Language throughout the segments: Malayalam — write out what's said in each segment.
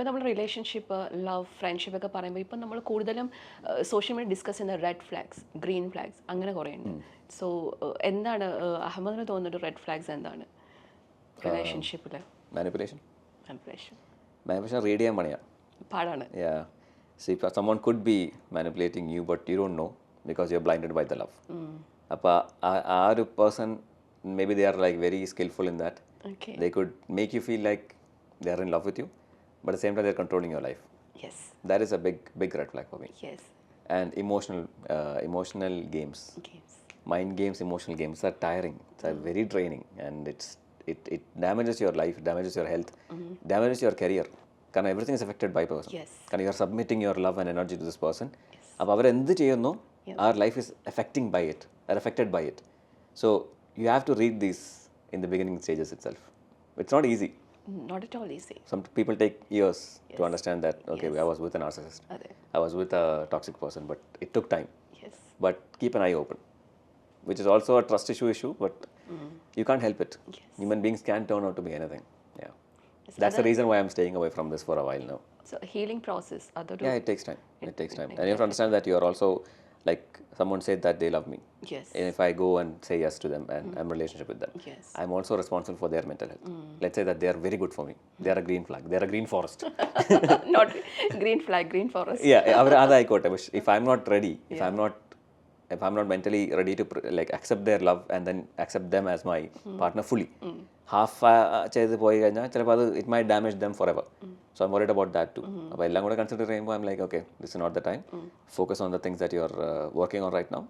ഇപ്പോൾ നമ്മൾ റിലേഷൻഷിപ്പ് ലവ് ഫ്രണ്ട്ഷിപ്പ് ഒക്കെ പറയുമ്പോൾ ഇപ്പം നമ്മൾ കൂടുതലും സോഷ്യൽ മീഡിയ ഡിസ്കസ് ചെയ്യുന്ന റെഡ് ഫ്ലാഗ്സ് ഗ്രീൻ ഫ്ലാഗ്സ് അങ്ങനെ കുറേ ഉണ്ട് സോ എന്താണ് അഹമ്മദിന് തോന്നുന്ന റെഡ് ഫ്ലാഗ്സ് എന്താണ്? റിലേഷൻഷിപ്പിൽ മാനിപ്പുലേഷൻ മാനിപ്പുലേഷൻ മാനിപ്പുലേഷൻ റീഡ് ചെയ്യാൻ പണിയാണ് പാടാണ്. See, if could be be you but you you know because you are blinded by the love അപ്പോൾ ആ ഒരു person may be they are like very skilful in that they could make you feel like they are in love with you, but at the same time they're controlling your life. Yes That is a big, big red flag for me. Yes And emotional, uh, emotional games, games mind games, emotional games are tiring. It's are very draining, and it's it it damages your life, damages your health, damages your career. കാരണം everything is affected by person. Yes. കാരണം you are submitting your love and energy to this person അപ്പോൾ അവരെന്ത് ചെയ്യുന്നു അവർ life is affecting by it are affected by it so you have to read these in the beginning stages itself it's not easy not at all easy. Some people take years yes. to understand that, okay, yes. I was with a narcissist. I was with a toxic person, but it took time. Yes. But keep an eye open, which is also a trust issue issue, but mm. you can't help it. Yes. Human beings can turn out to be anything. Yeah. So That's the reason why I'm staying away from this for a while now. So healing process, other Yeah, it takes time. It, it takes time. It, and you have to understand that you are also like someone said that they love me yes and if i go and say yes to them and i'm in relationship with them Yes. i'm also responsible for their mental health let's say that they are very good for me they are a green flag they are a green forest not green flag green forest yeah അവർ അതായിക്കോട്ടെ പക്ഷെ if i'm not ready if i'm not if i'm not mentally ready to pr- like accept their love and then accept them as my partner fully half ചെയ്ത് പോയി കഴിഞ്ഞാൽ ചിലപ്പോൾ അത് it may damage them forever so I'm worried about that to അപ്പോൾ എല്ലാം കൂടെ കൺസിഡർ ചെയ്യുമ്പോൾ I'm like okay this not the time focus on the things that you are working on right now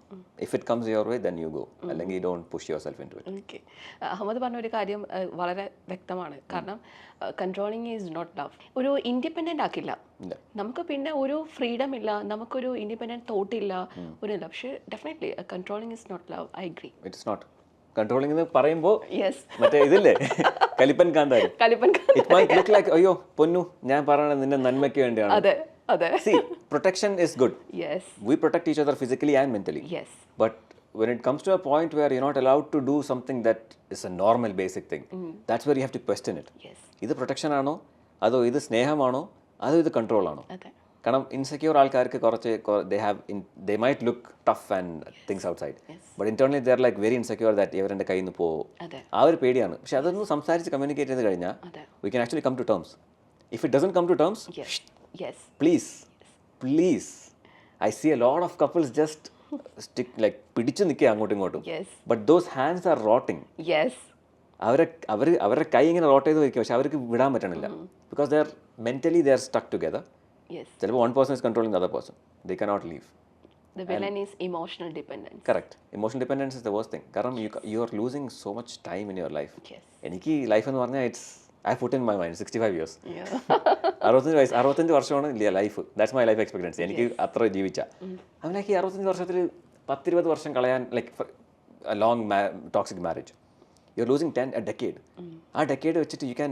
if it comes your way then you go അല്ലെങ്കിൽ you don't push your self into it okay Ahmed പറഞ്ഞ ഒരു കാര്യം വളരെ വ്യക്തമാണ്. കാരണം കൺട്രോളിങ് ഈസ് നോട്ട് ലവ് ഒരു ഇൻഡിപെൻഡന്റ് ആക്കില്ല. നമുക്ക് പിന്നെ ഒരു ഫ്രീഡം ഇല്ല. നമുക്കൊരു ഇൻഡിപെൻഡന്റ് തോട്ട് ഇല്ല. ഒരു ഇല്ല പക്ഷേ definitely controlling is not love I agree it's not controlling എന്ന് പറയുമ്പോൾ യെസ് മറ്റേ ഇതില്ലേ? കലിപ്പൻ കാന്താരി കലിപ്പൻ ലൈക്ക് അയ്യോ പൊന്നു ഞാൻ പറയണത് നിന്റെ നന്മയ്ക്ക് വേണ്ടിയാണ് അതെ അതെ see protection is good yes we protect each other physically and mentally. Yes But when it comes to a point where you're not allowed to do something that is a normal basic thing, that's where you have to question it. Yes ഇത് പ്രൊട്ടക്ഷൻ ആണോ അതോ ഇത് സ്നേഹമാണോ അതോ ഇത് കൺട്രോൾ ആണോ കാരണം ഇൻസെക്യൂർ ആൾക്കാർക്ക് കുറച്ച് they have they might look tough and things outside but internally they're like very insecure that ഇവരെന്റെ കയ്യിൽ നിന്ന് പോകും ആ ഒരു പേടിയാണ്. പക്ഷെ അതൊന്ന് സംസാരിച്ച് കമ്മ്യൂണിക്കേറ്റ് ചെയ്ത് കഴിഞ്ഞാൽ we can actually come to terms if it doesn't come to terms please please I see a load of couples just stick like പിടിച്ചു നിൽക്കുക അങ്ങോട്ടും ഇങ്ങോട്ടും. But those hands are rotting അവരെ അവർ അവരുടെ കൈ ഇങ്ങനെ റോട്ട് ചെയ്ത് വയ്ക്കും പക്ഷെ അവർക്ക് വിടാൻ പറ്റണില്ല. Because they're mentally they're stuck together ചിലപ്പോൾ one person is controlling other person they cannot leave the villain is emotional dependence correct emotional dependence is the worse thing കാരണം you you are losing so much time in your life yes എനിക്ക് ലൈഫ് എന്ന് പറഞ്ഞാൽ it's I put in my mind sixty five years അറുപത്തഞ്ച് വയസ്സ് അറുപത്തഞ്ച് വർഷമാണ് life that's my life experience എനിക്ക് അത്ര ജീവിച്ച. അവൻ ഈ അറുപത്തഞ്ച് വർഷത്തിൽ പത്തിരുപത് വർഷം കളയാൻ like long toxic marriage you are losing ten decade ആ ഡെക്കേഡ് വെച്ചിട്ട് you can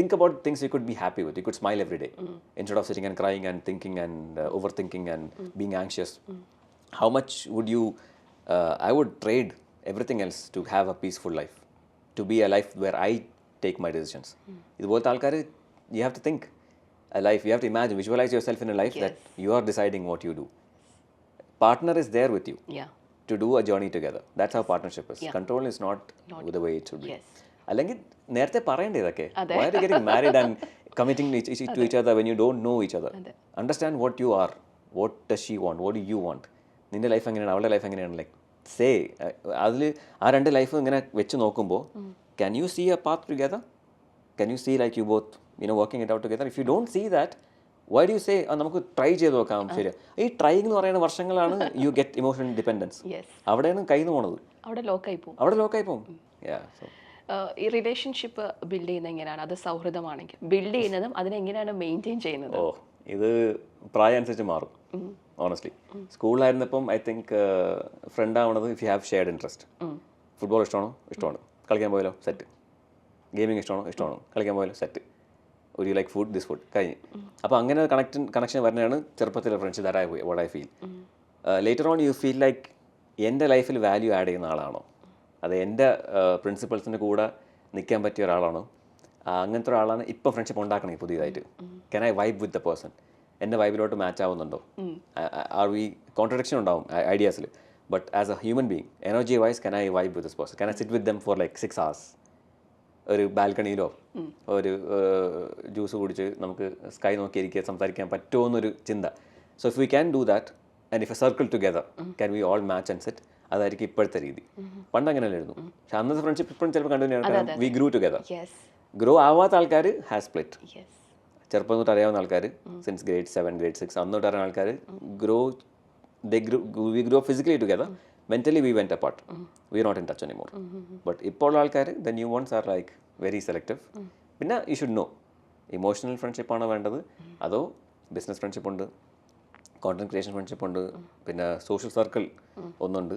think about things you could be happy with. You could smile every day instead of sitting and crying and thinking and uh, overthinking and being anxious. How much would you? Uh, I would trade everything else to have a peaceful life, to be a life where I take my decisions. ഇതുപോലത്തെ ആൾക്കാർ you have to think a life. You have to imagine, visualize yourself in a life that you are deciding what you do. Partner is there with you yeah to do a journey together. That's how partnership is. Control is not, the way it should be. Yes. അല്ലെങ്കിൽ നേരത്തെ പറയണ്ടേ ഇതൊക്കെ? Why are getting married and committing to each other when you don't know each other understand what you are what does she want what you want നിന്റെ ലൈഫ് എങ്ങനെയാണ് അവളുടെ ലൈഫ് എങ്ങനെയാണ് ലൈക്ക് സേ അതിൽ ആ രണ്ട് ലൈഫ് ഇങ്ങനെ വെച്ച് നോക്കുമ്പോൾ can you see a path together can you see like you both you know working it out together if you don't see that why do you say നമുക്ക് ട്രൈ ചെയ്ത് നോക്കാം ശരി ഈ ട്രൈ എന്ന് പറയുന്ന വർഷങ്ങളാണ് you get emotional dependence yes അവിടെയാണ് കയ്യിൽ നിന്ന് പോണത്. അവിടെ ലോക്കായി പോകും അവിടെ ലോക്കായി പോകും ഈ റിലേഷൻഷിപ്പ് ബിൽഡ് ചെയ്യുന്നത് എങ്ങനെയാണ്? അത് സൗഹൃദമാണെങ്കിൽ. ബിൽഡ് ചെയ്യുന്നതും അതിനെങ്ങനെയാണ് മെയിന്റെയിൻ ചെയ്യുന്നത്? ഓ ഇത് പ്രായം അനുസരിച്ച് മാറും ഓണസ്റ്റ്ലി സ്കൂളിലായിരുന്നപ്പം I think friend ആവണത് if you have shared interest football ഇഷ്ടമാണോ? ഇഷ്ടമാണ്. കളിക്കാൻ പോയാലോ? സെറ്റ് ഗെയിമിംഗ് ഇഷ്ടമാണോ? ഇഷ്ടമാണോ. കളിക്കാൻ പോയാലോ? സെറ്റ് ഒരു ലൈക്ക് ഫുഡ് ദിസ് ഫുഡ് കഴിഞ്ഞ്. അപ്പോൾ അങ്ങനെ കണക്ട് കണക്ഷൻ വരുന്നതാണ് ചെറുപ്പത്തിലെ friends that I what I feel later on you feel like എന്റെ ലൈഫിൽ വാല്യൂ ആഡ് ചെയ്യുന്ന ആളാണോ? അത് എന്റെ പ്രിൻസിപ്പൾസിന്റെ കൂടെ നിൽക്കാൻ പറ്റിയ ഒരാളാണോ. അങ്ങനത്തെ ഒരാളാണ് ഇപ്പോൾ ഫ്രണ്ട്ഷിപ്പ് ഉണ്ടാക്കണേ പുതിയതായിട്ട്. Can I vibe with the person എന്റെ വൈബിലോട്ട് മാച്ച് ആവുന്നുണ്ടോ? ആർ വി കോൺട്രഡിക്ഷൻ ഉണ്ടാവും? ഐഡിയാസിൽ but as a human being energy wise can I vibe with this person can I sit with them for like six hours ഒരു ബാൽക്കണിയിലോ ഒരു ജ്യൂസ് കുടിച്ച് നമുക്ക് സ്കൈ നോക്കിയിരിക്കുക സംസാരിക്കാൻ പറ്റുമോ എന്നൊരു ചിന്ത so if we can do that and if a circle together can we all match and set അതായിരിക്കും ഇപ്പോഴത്തെ രീതി. പണ്ട് അങ്ങനെയല്ലായിരുന്നു പക്ഷെ അന്നത്തെ ഫ്രണ്ട്ഷിപ്പ് ഇപ്പോഴും ചിലപ്പോൾ കണ്ടിന്യൂ കാരണം വി ഗ്രൂ ടുഗദർ ഗ്രോ ആവാത്ത ആൾക്കാർ ഹാസ് സ്പ്ലിറ്റ് ചെറുപ്പം തൊട്ട് അറിയാവുന്ന ആൾക്കാർ since grade seven grade six അന്ന് തൊട്ട് അറിയുന്ന ആൾക്കാർ grow the grew we grow physically together mentally we went apart we not in touch anymore but ഇപ്പോൾ ഉള്ള ആൾക്കാർ the new ones are like very selective പിന്നെ യു ഷുഡ് നോ ഇമോഷണൽ ഫ്രണ്ട്ഷിപ്പാണോ വേണ്ടത്? അതോ ബിസിനസ് ഫ്രണ്ട്ഷിപ്പ് ഉണ്ട്? കോണ്ടന്റ് ക്രിയേഷൻ ഫ്രണ്ട്ഷിപ്പ് ഉണ്ട്. പിന്നെ സോഷ്യൽ സർക്കിൾ ഒന്നുണ്ട്.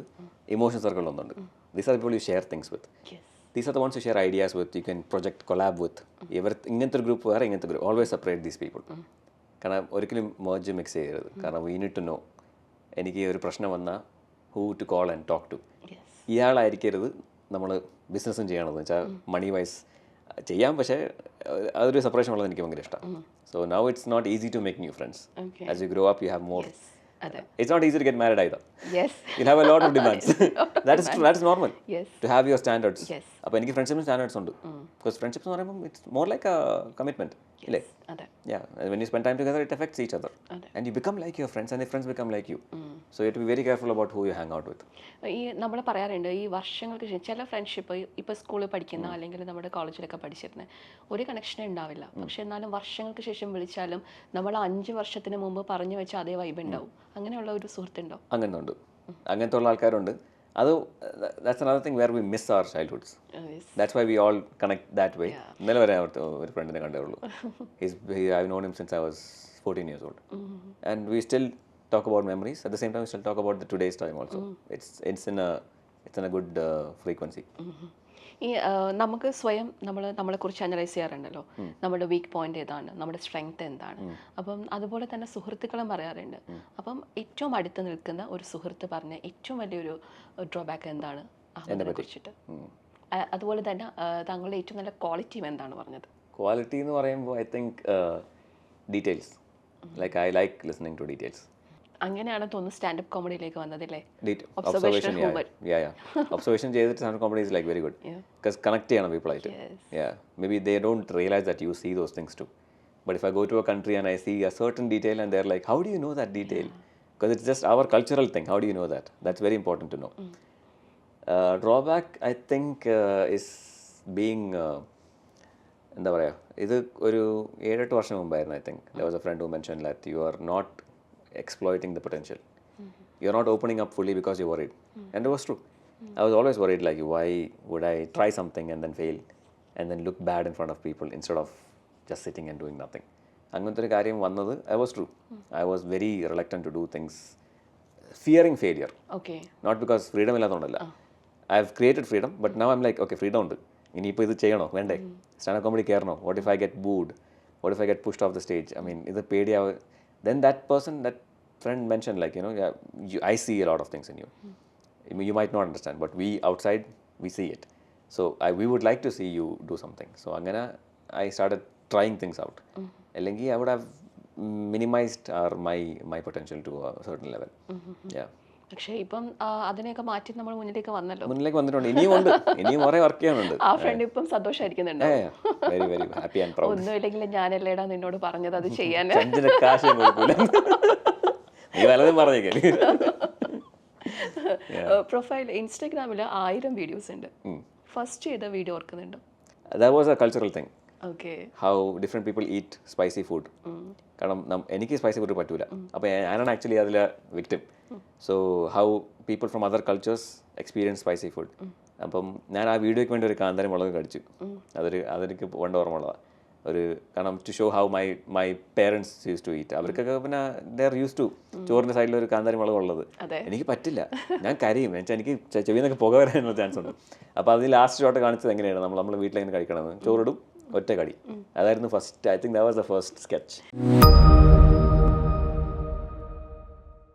ഇമോഷൻ സർക്കിൾ ഒന്നുണ്ട്. These are people you share things with these are the ones you share ideas with you can project collab with ഇവർ ഇങ്ങനത്തെ ഒരു ഗ്രൂപ്പ് വേറെ ഇങ്ങനത്തെ group always separate these people കാരണം ഒരിക്കലും മേർജ് മിക്സ് ചെയ്യരുത്. കാരണം വി നീഡ് ടു നോ എനിക്ക് ഒരു പ്രശ്നം വന്നാൽ who to call and talk to ഇയാളായിരിക്കരുത് നമ്മൾ ബിസിനസ്സും ചെയ്യണമെന്ന് വെച്ചാൽ മണി വൈസ് ചെയ്യാം. പക്ഷേ അതൊരു സെപ്പറേഷൻ ഉള്ളത് എനിക്ക് ഭയങ്കര ഇഷ്ടമാണ് so now it's not easy to make new friends. As you grow up you have more it's not easy to get married yes you have a lot of demands that is that is normal to have your standards. അപ്പോൾ എനിക്ക് ഫ്രണ്ട്ഷിപ്പിന് സ്റ്റാൻഡേർഡ്സ് ഉണ്ട്. ബിക്കോസ് ഫ്രണ്ട്ഷിപ്പ് എന്ന് പറയുമ്പോൾ it's more like a commitment ഇല്ലേ? When Yeah, spend when you spend time together, it affects each other. Like And you become like your friends, and your you to be very careful about who you hang out with. ഈ നമ്മൾ പറയാറുണ്ട് ഈ വർഷങ്ങൾക്ക് ശേഷം ചില ഫ്രണ്ട്ഷിപ്പ് ഇപ്പോൾ സ്കൂളിൽ പഠിക്കുന്ന അല്ലെങ്കിൽ നമ്മുടെ കോളേജിലൊക്കെ പഠിച്ചിരുന്ന ഒരു കണക്ഷനേ ഉണ്ടാവില്ല. പക്ഷെ എന്നാലും വർഷങ്ങൾക്ക് ശേഷം വിളിച്ചാലും നമ്മൾ അഞ്ച് വർഷത്തിന് മുമ്പ് പറഞ്ഞു വെച്ച അതേ വൈബ് ഉണ്ടാവും. അങ്ങനെയുള്ള ഒരു സുഹൃത്തുണ്ടോ? അങ്ങനെ ഉണ്ട് അങ്ങനത്തെ ഉള്ള ആൾക്കാരുണ്ട്. അത് that's another thing where we miss our childhoods that's why we all connect that way ഇന്നലെ വരെ അവർ ഒരു ഫ്രണ്ടിനെ കണ്ടേ ഉള്ളൂ. His I known him since I was fourteen years old and we still talk we shall talk about the today's time also. Mm. It's it's in a it's in a good uh, frequency. Mm-hmm. ഈ നമുക്ക് സ്വയം നമ്മൾ നമ്മളെക്കുറിച്ച് അനലൈസ് ചെയ്യാറുണ്ടല്ലോ. നമ്മുടെ വീക്ക് പോയിന്റ് ഏതാണ്? നമ്മുടെ സ്ട്രെങ്ത് എന്താണ്? അപ്പം അതുപോലെ തന്നെ സുഹൃത്തുക്കളും പറയാറുണ്ട്. അപ്പം ഏറ്റവും അടുത്ത് നിൽക്കുന്ന ഒരു സുഹൃത്ത് പറഞ്ഞ ഏറ്റവും വലിയൊരു ഡ്രോബാക്ക് എന്താണ്? കുറിച്ചിട്ട്. അതുപോലെ തന്നെ താങ്കളുടെ ഏറ്റവും നല്ല ക്വാളിറ്റിയും എന്താണ് പറഞ്ഞത്? ക്വാളിറ്റി എന്ന് പറയുമ്പോൾ I think details like I like listening to details അങ്ങനെയാണ് തോന്നുന്നു സ്റ്റാൻഡപ്പ് കോമഡിയിലേക്ക് വന്നത് ഒബ്സർവേഷൻ ഒബ്സർവേഷൻ ചെയ്തിട്ട് stand comedy is like very good. Because connect ചെയ്യണം പീപ്പിൾ ആയിട്ട് yeah maybe they don't realise that you see those things too but if I go to a country and I see a certain detail and there like how do you know that detail because it's just our cultural thing how do you know that that's very important to know drawback I think is being എന്താ പറയുക ഇത് ഒരു ഏഴെട്ട് വർഷം മുമ്പായിരുന്നു I think the was a friend who mention that you are not exploiting the potential you are not opening up fully because you worried and was true I was always worried like why would I try something and then fail and then look bad in front of people instead of just sitting and doing nothing അങ്ങനത്തെ ഒരു കാര്യം വന്നത് I was true I was very reluctant to do things fearing failure okay not because freedom ഇല്ലാത്തതുകൊണ്ടല്ല I have created freedom but now I'm like okay freedom ഉണ്ട്. ഇനിയിപ്പോൾ ഇത് ചെയ്യണോ? വേണ്ടേ. Stand comedy കയറണോ what if I get booed what if I get pushed off the stage I mean ഇത് പേടിയാവ് then that person that friend mention like you know I see a lot of things in you you. Might not understand but we outside we see it. So I, we would like to see you do something. So അങ്ങനെ I started trying things out. അല്ലെങ്കിൽ I would have minimized our my my potential to a certain level. Yeah. പക്ഷേ ഇപ്പം അതിനെയൊക്കെ മാറ്റി നമ്മൾ മുന്നിലേക്ക് വന്നല്ലോ. മുന്നിലേക്ക് വന്നിട്ടുണ്ട്. ഇനിയും ഉണ്ട്. ഇനിയും കുറേ വർക്ക് ചെയ്യാനുണ്ട്. ആ ഫ്രണ്ട് ഇപ്പം സന്തോഷമായിരിക്കുന്നുണ്ട് very very happy and proud ഒന്നുമില്ലെങ്കിൽ ഞാനല്ലേടാ നിന്നോട് പറഞ്ഞത് അത് ചെയ്യാൻ. കാശ് കൊടുക്കൂല. നീ വലതും പറഞ്ഞേക്കേ. പ്രൊഫൈൽ ഇൻസ്റ്റാഗ്രാമിൽ ആയിരം വീഡിയോസ് ഉണ്ട്. ഫസ്റ്റ് ചെയ്ത വീഡിയോ ഓർക്കുന്നുണ്ടോ? That was a cultural thing how different people eat spicy food കാരണം എനിക്ക് സ്പൈസി ഫുഡ് പറ്റൂല. അപ്പോൾ ഞാനാണ് ആക്ച്വലി അതിലെ victim so how people from other cultures experience spicy food അപ്പം ഞാൻ ആ വീഡിയോയ്ക്ക് വേണ്ടി ഒരു കാന്താരി മുളക് കടിച്ചു. അതൊരു അതെനിക്ക് പണ്ട് ഓർമ്മയുള്ളതാണ് ഒരു കാരണം to show how my my parents use to eat അവർക്കൊക്കെ പിന്നെ ദർ യൂസ് ടു ചോറിന്റെ സൈഡിൽ ഒരു കാന്താരി മുളക് ഉള്ളത്. എനിക്ക് പറ്റില്ല. ഞാൻ കരയും. എന്നുവെച്ചാൽ എനിക്ക് ചെവിയിൽ നിന്നൊക്കെ പുക വരാനുള്ള ചാൻസ് ഉണ്ട്. അപ്പോൾ അതിൽ ലാസ്റ്റ് ഷോട്ട് കാണിച്ചത് എങ്ങനെയാണ്? നമ്മൾ നമ്മൾ വീട്ടിലെങ്ങനെ കഴിക്കണമെന്ന്. ചോറിടും ഒറ്റ കടി. അതായിരുന്നു first I think was the first sketch